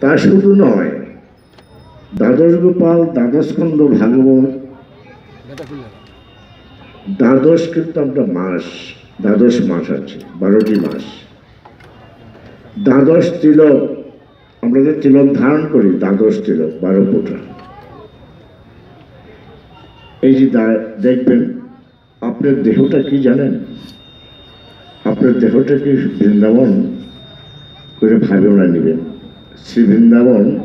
তা শুধু নয়, দ্বাদশ গোপাল দ্বাদশ খণ্ড ভাগবত, দ্বাদশ কিন্তু একটা মাস, দ্বাদশ মাস আছে, বারোটি মাস। দ্বাদশ তিলক, আমরা যে তিলক ধারণ করি, দ্বাদশ তিলক, বারো ফোঁটা এই যে দেখবেন, আপনার দেহটা কি জানেন? আপনার দেহটা কি বৃন্দাবন? করে ভাবে ওরা নেবেন শ্রী বৃন্দাবন,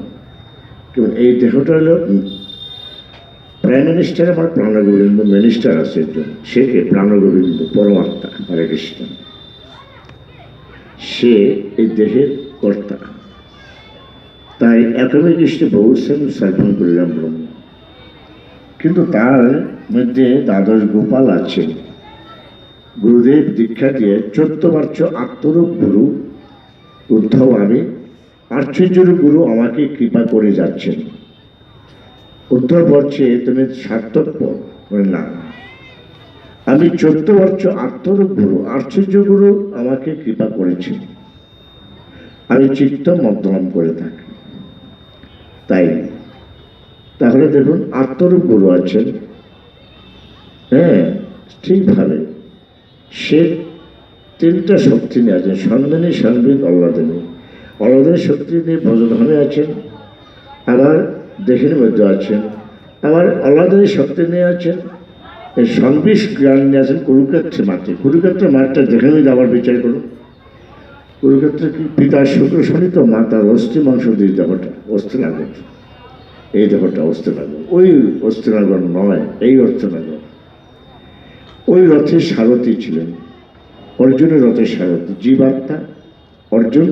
কেবল এই দেহটা হলো প্রাইম মিনিস্টার আমার প্রাণগোবিন্দ মিনিস্টার আছে একজন। সে প্রাণগোবিন্দ পরমাত্মা, হরে কৃষ্ণ। সে এই দেহের কর্তা। তাই একমে কৃষ্ণে বহু সেন সার্ভন করিলাম ব্রহ্ম। কিন্তু তার মধ্যে দ্বাদশ গোপাল আছেন। গুরুদেব দীক্ষা দিয়ে চোদ্দ বার্চ আত্মরূপ গুরু উদ্ধব আমি। আশ্চর্যরূপ গুরু আমাকে কৃপা করে যাচ্ছেন। উদ্ধব বলছে, তুমি সার্থক না আমি চোদ্দ বর্ষ আত্মরূপ গুরু, আশ্চর্য গুরু আমাকে কৃপা করেছেন। আমি চিত্ত মদ্রম করে থাকি। তাই, তাহলে দেখুন, আত্মরূপ গুরু আছেন। হ্যাঁ ঠিকভাবে সে তিনটা শক্তি নিয়ে আছেন। সন্ধানী সার্বিক অল্লাদিনী। অল্লাদের শক্তি নিয়ে ভজনভাবে আছেন, আবার দেহের মধ্যে আছেন। আবার আল্লাদের শক্তি নিয়ে আছেন, এই সংবিষ জ্ঞান নিয়ে আছেন কুরুক্ষেত্রে মাঠে কুরুক্ষেত্রে মাঠটা দেখে নিয়ে আবার বিচার করুন। কুরুক্ষেত্রে কি পিতার শুক্র শনি তো মাতার অস্থি মাংস দিয়ে দেহটা অস্ত্রাগর এই দেহটা অস্ত্রাগর ওই অস্ত্রাগর নয়, এই অস্ত্রাগর ওই রথের সারথি ছিলেন। অর্জুনের রথের সারথি, জীবাত্মা অর্জুন,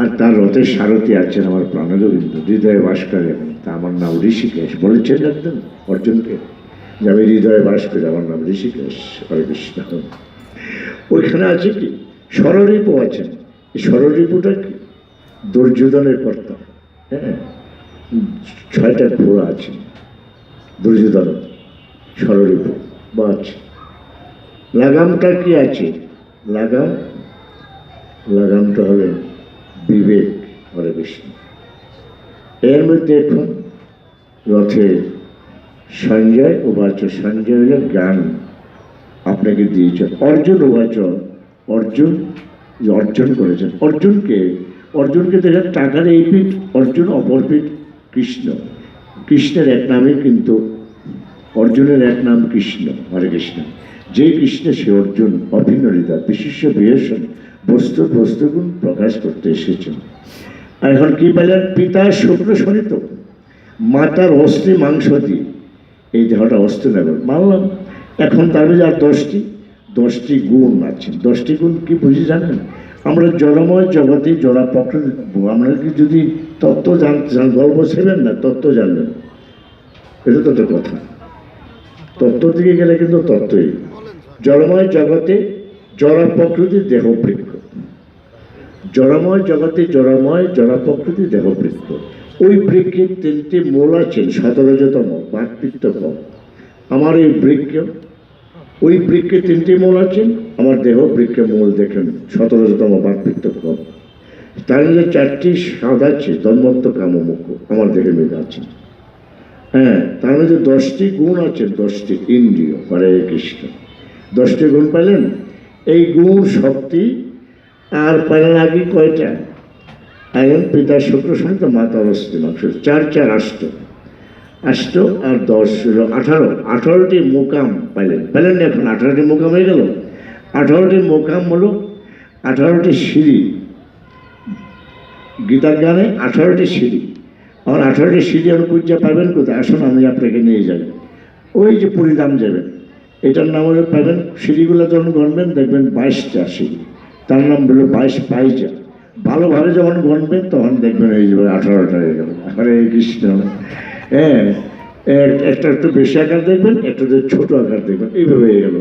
আর তার রথের সারথি আছেন আমার প্রাণগোবিন্দ হৃদয়ে বাস করে এখন তা আমার নাম ঋষিকেশ বলেছেন। একদম অর্জুনকে, যে আমি হৃদয়ে বাস করি আমার নাম ঋষিকেশ, হরে কৃষ্ণ। ওইখানে আছে কি? স্বররিপু আছেন। এই স্বররিপুটা কি? দুর্যোধনের কর্তা। হ্যাঁ? ছয়টা ঘোড়া আছে। দুর্যোধন, স্বররিপু বা আছে লাগামটা কি আছে? লাগাম লাগামটা হবে বিবেক হরে কৃষ্ণ এর মধ্যে এখন রথে সঞ্জয় উবাচ সঞ্জয় হলে জ্ঞান আপনাকে দিয়েছে। অর্জুন উবাচ অর্জুন অর্জন করেছেন। অর্জুনকে অর্জুনকে দেখেন টাকার এই পিঠ, অর্জুন অপর পিঠ কৃষ্ণ। কৃষ্ণের এক নামে কিন্তু অর্জুনের এক নাম কৃষ্ণ, হরে কৃষ্ণ। যে কৃষ্ণ সে অর্জুন অভিন্ন হৃদয় বিশিষ্ট বিয়েষণ বস্তু বস্তুগুণ প্রকাশ করতে এসেছেন। আর এখন কি পেলেন পিতা শুক্র শনিত মাতার অস্থি মাংস দিয়ে এই দেহটা অস্থি নেবেন মানলাম, এখন তার মধ্যে আর দশটি দশটি গুণ আছে। দশটি গুণ কি বুঝি জানেন? আমরা জড়ময় জগতে জড়া প্রকৃতি আমরা কি যদি তত্ত্ব জানতে চান, গল্প ছিলেন না, তত্ত্ব জানলেন। এটা তো কথা। তত্ত্ব দিকে গেলে কিন্তু তত্ত্বই। জড়ময় জগতে জড়া প্রকৃতি দেহ বৃক্ষ। জড়ময় জগতে জড়ময়, জড়া প্রকৃতি দেহ বৃক্ষ। ওই বৃক্ষের তিনটি মূল আছেন সতেরোজতম বাকপিত্ত কম আমার এই বৃক্ষ, ওই বৃক্ষে তিনটি মূল আছেন, আমার দেহ বৃক্ষে মূল দেখেন সতেরোজতম কম তার মধ্যে চারটি স্বাদ আছে জন্মত্ব কামমুখ আমার দেহের মধ্যে আছে। হ্যাঁ তার মধ্যে দশটি গুণ আছে দশটি ইন্দ্রিয়, হরে কৃষ্ণ। দশটি গুণ পাইলেন? এই গুণ শক্তি আর পেলেন আগে কয়টা? এখন পিতা, শুক্র সহিত মাতা অস্থি মাংস, চার চার, আষ্ট। আষ্ট আর দশ আঠারো। আঠারোটি মোকাম পাইলেন। পেলেন না এখন? আঠারোটি মোকাম হয়ে গেল? আঠারোটি মোকাম হলো আঠারোটি সিঁড়ি। গীতার গানে আঠারোটি সিঁড়ি। আমার আঠারোটি সিঁড়ি আর পূজা পাবেন কোথায়? আসুন, আমি আপনাকে নিয়ে যাই। ওই যে পরিধাম যাবেন। এটার নাম হলে পাবেন সিঁড়িগুলো যখন গণবেন দেখবেন বাইশটা সিঁড়ি। তার নাম হলো বাইশ পাইজা। ভালোভাবে যখন গণবেন তখন দেখবেন এই যে আঠারোটা হয়ে গেল। হরে কৃষ্ণ। হ্যাঁ একটা একটু বেশি আকার দেখবেন একটা একটু ছোটো আকার দেখবেন এইভাবে হয়ে গেল।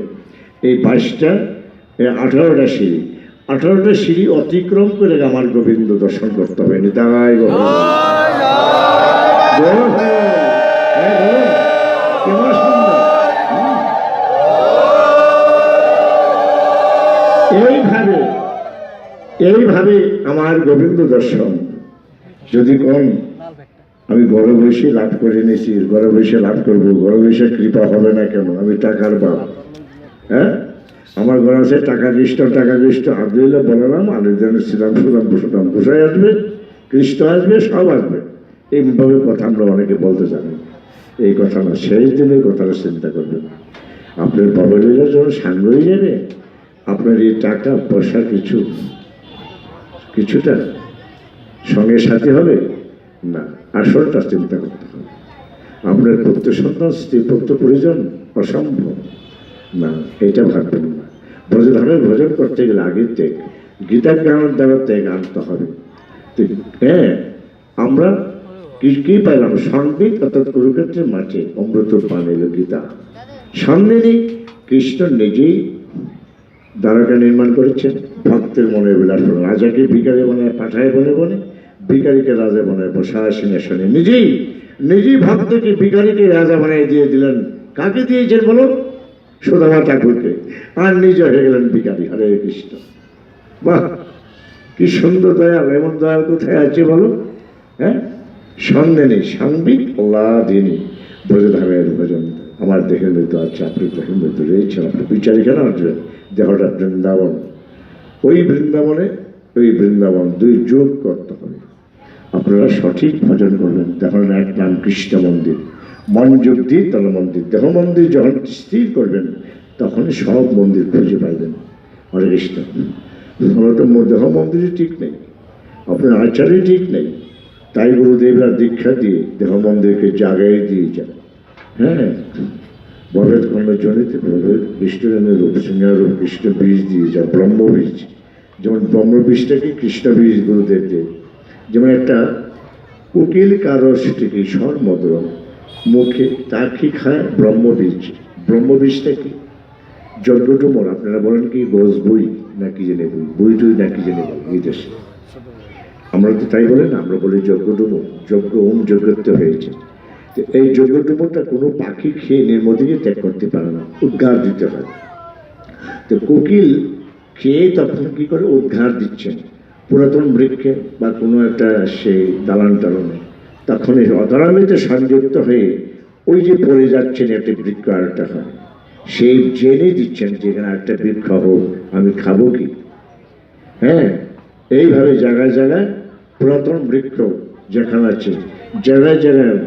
এই বাইশটা আঠারোটা সিঁড়ি। আঠারোটা সিঁড়ি অতিক্রম করে আমার গোবিন্দ দর্শন করতে হবে। নিতাই। হ্যাঁ, কেমন এইভাবে এইভাবে আমার গোবিন্দ দর্শন। যদি কোন, আমি ঘরে বসে লাভ করে নিয়েছি ঘরে বসে লাভ করব ঘরে বসে কৃপা হবে না কেন? আমি টাকার বাপ। হ্যাঁ? আমার ঘরে আছে টাকা কৃষ্ণ টাকা কৃষ্ণ আব্দুল্লাহ বলরাম আলিদান শ্রীরাম সুরাম বসুরাম বসাই আসবে, কৃষ্ণ আসবে, সব আসবে। এইভাবে কথা আমরা অনেকে বলতে জানি। এই কথা না সেই দিনের কথাটা চিন্তা করবেন আপনার বাবলিরা যখন সাঙ্গ হয়ে যাবে আপনার এই টাকা, পয়সা কিছু? কিছুটা? সঙ্গে সাথে হবে? না, আসলটা চিন্তা করতে হবে। আপনার পুত্র সন্তান স্ত্রী পুত্র পরিজন, অসম্ভব। না, এটা ভাববেন না। ব্রজধামে ভোজন করতে গেলে আগে ত্যাগ। গীতা জ্ঞানের দ্বারা ত্যাগ আনতে হবে। হ্যাঁ আমরা কি কি পাইলাম? সংগীত অর্থাৎ কুরুক্ষেত্রের মাঠে অমৃত পান এলো গীতা। সামনে কৃষ্ণ নিজেই দ্বারকা নির্মাণ করেছেন ভক্তের মনে বিলাস হলো। রাজাকে ভিকারি বানায়, পাঠায় বলে বলে ভিকারিকে রাজা বানায়, বসা সিংহাসনে। নিজেই নিজেই ভক্তকে ভিকারিকে রাজা বানিয়ে দিয়ে দিলেন। কাকে দিয়েছেন বলো? সুদামা ঠাকুরকে। আর নিজে হয়ে গেলেন ভিকারি হরে কৃষ্ণ। বাহ, কি সুন্দর দয়াল। এমন দয়াল কোথায় আছে বলো? হ্যাঁ? সন্দেহ নেই। সাংবিক দিনই। ব্রজধামের ভোজন আমার দেহের মৃত্যু আছে আপনি দেহের মৃত্যু রয়েছেন আপনি বিচারি কেন আসবেন দেহটা বৃন্দাবন। ওই বৃন্দাবনে, ওই বৃন্দাবন দুই যোগ করতে হবে। আপনারা সঠিক ভজন করবেন। তখন এক নাম কৃষ্ণ মন্দির। মন যোগ দিয়ে তাহলে মন্দির। দেহ মন্দির যখন স্থির করবেন, তখন সব মন্দির খুঁজে পাইবেন। হরে কৃষ্ণ। দেহ মন্দিরই ঠিক নেই। আপনার আচারই ঠিক নেই। তাই গুরুদেবরা দীক্ষা দিয়ে দেহ মন্দিরকে জাগাই দিয়ে যান। হ্যাঁ? ববেদ খণ্ড জনিতে প্রভেদ কৃষ্ণজনের রূপ সিংহের রূপ কৃষ্ণ বীজ দিয়ে যা ব্রহ্ম বীজ, যেমন ব্রহ্ম বীজটাকে কৃষ্ণ বীজ গুরুদেব দেব যেমন একটা উকিল স্বর মধুর মুখে তা কি খায় ব্রহ্ম বীজ। ব্রহ্ম বীজটা কি? যজ্ঞটুমর আপনারা বলেন কি গোস বই না কি জেনে বই? বই টই নাকি জেনে বই, এই দেশে। আমরা তো তাই বলে না, আমরা বলি যজ্ঞটুমর যজ্ঞ ওম যজ্ঞত্ব হয়েছে। এই যজ্ঞটুমরটা কোনো পাখি খেয়ে নির্মদিকে ত্যাগ করতে পারে না উদ্গার দিতে হয় তো কোকিল খেয়ে তখন কি করে? উদ্গার দিচ্ছেন। পুরাতন বৃক্ষে বা কোনো একটা সেই দালান টালানে। তখন এই অদারামিতে সংযুক্ত হয়ে ওই যে পড়ে যাচ্ছেন একটা বৃক্ষ আরেকটা হয়। সেই জেনে দিচ্ছেন যে এখানে একটা বৃক্ষ হোক, আমি খাব কি? হ্যাঁ এইভাবে জায়গায় জায়গায় পুরাতন বৃক্ষ যেখানে আছে, জায়গায় জায়গায়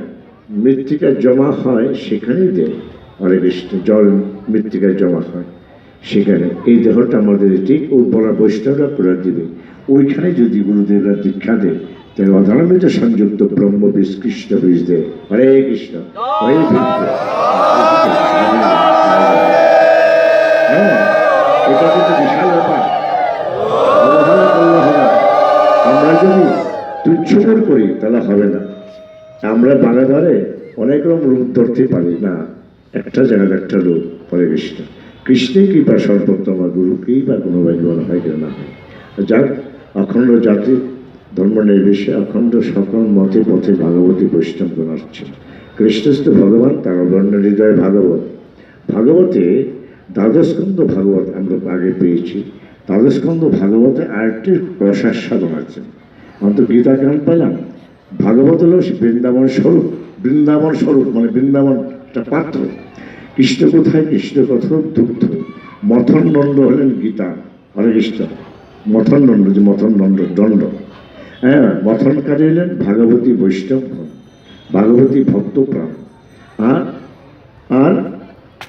মৃত্তিকা জমা হয় সেখানেই হরে কৃষ্ণ জল মৃত্তিকায় জমা হয়। সেখানে এই দেহটা আমাদের ঠিক উর্বরা বৈষ্ণবরা করে দিবে। ওইখানে যদি গুরুদেবরা দীক্ষা দেয়, তাহলে অধারণিত সংযুক্ত ব্রহ্ম বীজ, কৃষ্ণ দেয়। হরে কৃষ্ণ, হরে হ্যাঁ এটা কিন্তু বিশাল ব্যাপার। আমরা যদি তুচ্ছকর করি, তাহলে হবে না। আমরা বারে অনেক রকম রূপ ধরতে পারি। না, একটা জায়গার একটা রূপ পরে কৃষ্ণ কৃষ্ণের কৃপা সর্বোত্তম গুরুকেই বা কোনো ভাগ্যবান হয় কেন না হয়। যাক, অখণ্ড জাতি, ধর্ম নির্বিশেষে অখণ্ড সকল মতে পথে ভাগবতী বৈষ্ণবগণ আসছে কৃষ্ণস্থ ভগবান, তার অবর্ণ হৃদয় ভাগবত। ভাগবতে দ্বাদশকন্দ ভাগবত আমরা আগে পেয়েছি। দ্বাদশকন্দ ভাগবতে আরেকটি রসাস্বাদন আছে। অন্ত গীতা কেমন পেলাম ভাগবত হল বৃন্দাবন স্বরূপ বৃন্দাবন স্বরূপ মানে বৃন্দাবন একটা পাত্র। কৃষ্ণ কোথায়? কৃষ্ণ কথা দুগ্ধ। মথন দণ্ড হলেন গীতা। হরে কৃষ্ণ। মথন দণ্ড যে মথন দণ্ড। দণ্ড হ্যাঁ মথনকারী হলেন ভাগবতী বৈষ্ণব ভাগবতী ভক্ত প্রাণ। আর আর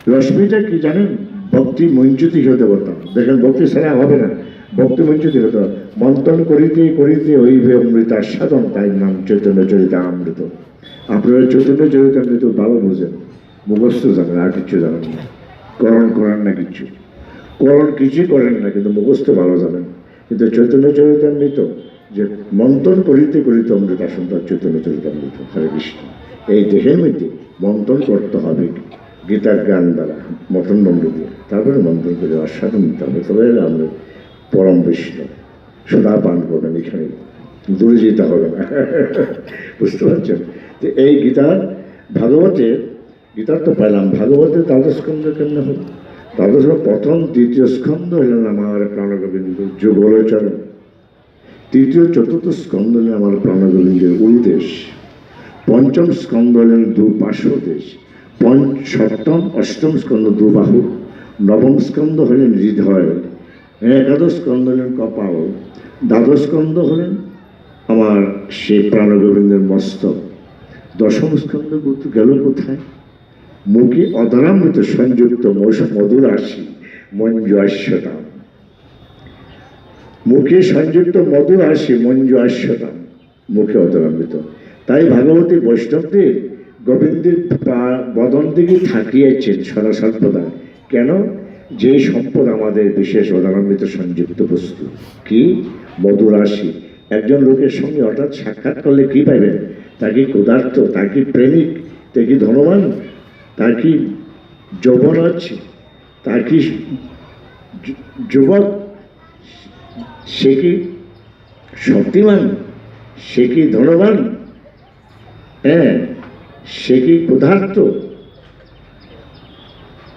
রশ্মিটা কি জানেন? ভক্তি মঞ্জুতি হতে পারতাম দেখেন ভক্তি ছাড়া হবে না। ভক্তি মঞ্জুতি হতে হবে। মন্থন করিতে করিতে হইবে অমৃত আস্বাদন তাই নাম চৈতন্য চরিতা অমৃত আপনারা চৈতন্য চরিতা অমৃত ভালো বোঝেন। মুখস্থ জানেন, আর কিছু জানেন না। করণ করেন না কিছু। করণ কিছুই করেন না, কিন্তু মুখস্থ ভালো জানেন। কিন্তু চৈতন্য চরিতামৃত, যে মন্থন করিতে করিতে অমৃত আসন্ত চৈতন্য চরিতামৃত। হরে কৃষ্ণ। এই দেহের মধ্যে মন্থন করতে হবে। গীতার গান দ্বারা মথন দণ্ড দিয়ে। তারপরে মন্থন করে আস্বাদন নিতে হবে। তবে আমরা পরম বিষ্ণু। সোনা পান করবেন এখানে। দূরে যেতে হবে না। বুঝতে পারছেন? তো এই গীতার ভাগবতের গীতার তো পাইলাম ভাগবতের দ্বাদশ স্কন্ধ কেমন হবে দ্বাদশ প্রথম, দ্বিতীয় স্কন্ধ হলেন আমার প্রাণগোবিন্দ যুগলচরণ তৃতীয়, চতুর্থ স্কন্ধ হলেন আমার প্রাণগোবিন্দের উলদেশ। পঞ্চম স্কন্ধ হলেন দু পার্শ্বদেশ পঞ্চ, সপ্তম, অষ্টম স্কন্ধ দু বাহু নবম স্কন্ধ হলেন হৃদয়। একাদশ স্কন্ধ হলেন কপাল, দ্বাদশ স্কন্ধ হলেন আমার সে প্রাণগোবিন্দের মস্তক। দশম স্কন্ধ গেল কোথায়? মুখে অধরামৃত সংযুক্ত মধুর আসি মঞ্জু আস্যতাম মুখে সংযুক্ত মধুর আসি মঞ্জু আস্যতাম মুখে অধরামৃত। তাই ভাগবতী বৈষ্ণবদের গোবিন্দের বদন দিকে থাকিয়েছেন সদা সর্বদা কেন? যে সম্পদ আমাদের বিশেষ অধরামৃত সংযুক্ত বস্তু। কি? মধুর রাশি একজন লোকের সঙ্গে হঠাৎ সাক্ষাৎ করলে কি পাইবেন? তার কি ক্ষুধার্ত? তার কি প্রেমিক? তার কি ধনবান? তার কি যৌবন আছে তার কি যুবক? সে কি শক্তিমান? সে কি ধনবান? হ্যাঁ সে কি ক্ষুধার্ত?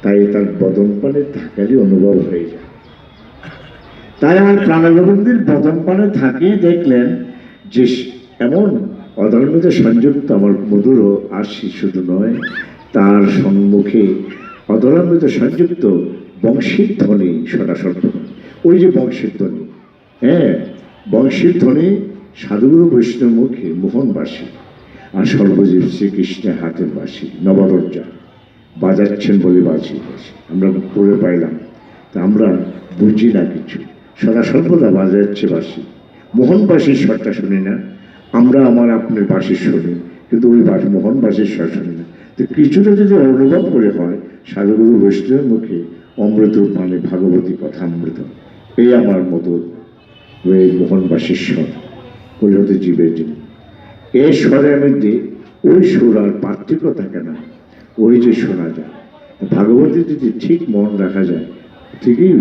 তাই তার বদন পানে থাকারই অনুভব হয়ে যায়। তাই আমার প্রাণগোবিন্দের বদন পানে থাকিয়ে দেখলেন যে এমন অধর্মিত সংযুক্ত আমার মধুর আর শুধু নয়, তার সম্মুখে অধরামৃত সংযুক্ত বংশীর ধ্বনি সরাসর। ওই যে বংশীর ধ্বনি। হ্যাঁ বংশীর ধ্বনি সাধুগুরু বৈষ্ণব মুখে মোহনবাসী আর সর্বজীব শ্রীকৃষ্ণের হাতের বাসী নবদরজা বাজাচ্ছেন বলে বাজি। আমরা করে পাইলাম। তা আমরা বুঝি না কিছু। সদা সর্বদা বাজাচ্ছে বাসি মোহনবাসীর স্বরটা শুনি না। আমরা আমার আপনার বাসির শুনি, কিন্তু ওই বাস মোহনবাসীর স্বর শুনি না। তো কিছুটা যদি অনুভব করে হয়, সাধুগুরু বৈষ্ণবের মুখে অমৃত মানে ভাগবতী কথা অমৃত। এই আমার মতো ওই মোহনবাসীর স্বর, কলিহতে জীবের এই স্বরের মধ্যে ওই সুর আর পার্থক্য থাকে না ওই যে শোনা যায়। ভাগবতী যদি ঠিক মন রাখা যায়, ঠিকই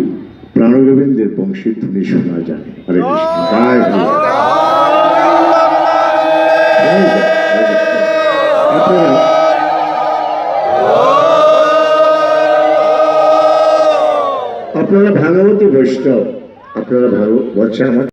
প্রাণগোবিন্দের বংশীর ধ্বনি শোনা যায়। আপনারা ভাগবতী বৈষ্ণব, আপনারা ভাগবত বলছেন আমার